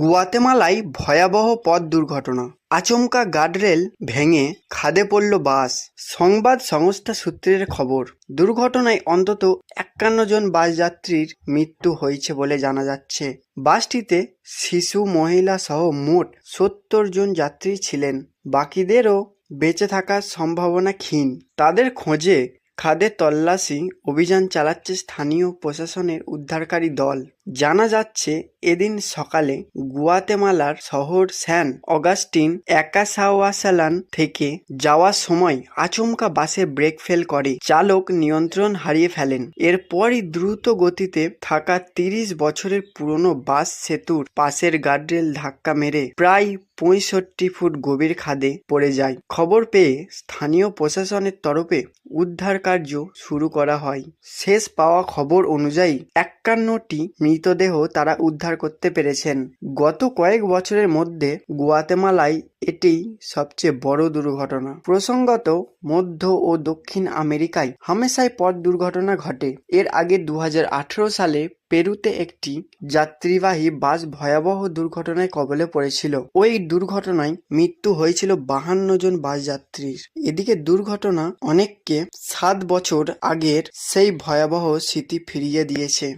গুয়াতেমালায় ভয়াবহ পথ দুর্ঘটনা। আচমকা গার্ডরেল ভেঙে খাদে পড়ল বাস। সংবাদ সংস্থা সূত্রের খবর, দুর্ঘটনায় অন্তত একান্ন জন বাস যাত্রীর মৃত্যু হয়েছে বলে জানা যাচ্ছে। বাসটিতে শিশু, মহিলা সহ মোট সত্তর জন যাত্রী ছিলেন। বাকিদেরও বেঁচে থাকার সম্ভাবনা ক্ষীণ। তাদের খোঁজে খাদে তল্লাশি অভিযান চালাচ্ছে স্থানীয় প্রশাসনের উদ্ধারকারী দল। জানা যাচ্ছে, এদিন সকালে গুয়াতেমালার শহর স্যান অগাস্টিন একাসাওয়াসালান থেকে যাওয়ার সময় আচমকা বাসে ব্রেক ফেল করে। চালক নিয়ন্ত্রণ হারিয়ে ফেলেন। এরপরই দ্রুত গতিতে থাকা তিরিশ বছরের পুরনো বাস সেতুর পাশের গার্ডরেল ধাক্কা মেরে প্রায় পঁয়ষট্টি ফুট গভীর খাদে পড়ে যায়। খবর পেয়ে স্থানীয় প্রশাসনের তরফে উদ্ধার কার্য শুরু করা হয়। শেষ পাওয়া খবর অনুযায়ী একান্নটি মৃতদেহ তারা উদ্ধার করতে পেরেছেন। গত কয়েক বছরের মধ্যে গুয়াতেমালায় এটিই সবচেয়ে বড় দুর্ঘটনা। প্রসঙ্গত, মধ্য ও দক্ষিণ আমেরিকায় হামেশাই পথ দুর্ঘটনা ঘটে। এর আগে দু হাজার আঠেরো সালে পেরুতে একটি যাত্রীবাহী বাস ভয়াবহ দুর্ঘটনায় কবলে পড়েছিল। ওই দুর্ঘটনায় মৃত্যু হয়েছিল বাহান্ন জন বাস যাত্রীর। এদিকে দুর্ঘটনা অনেককে সাত বছর আগের সেই ভয়াবহ স্মৃতি ফিরিয়ে দিয়েছে।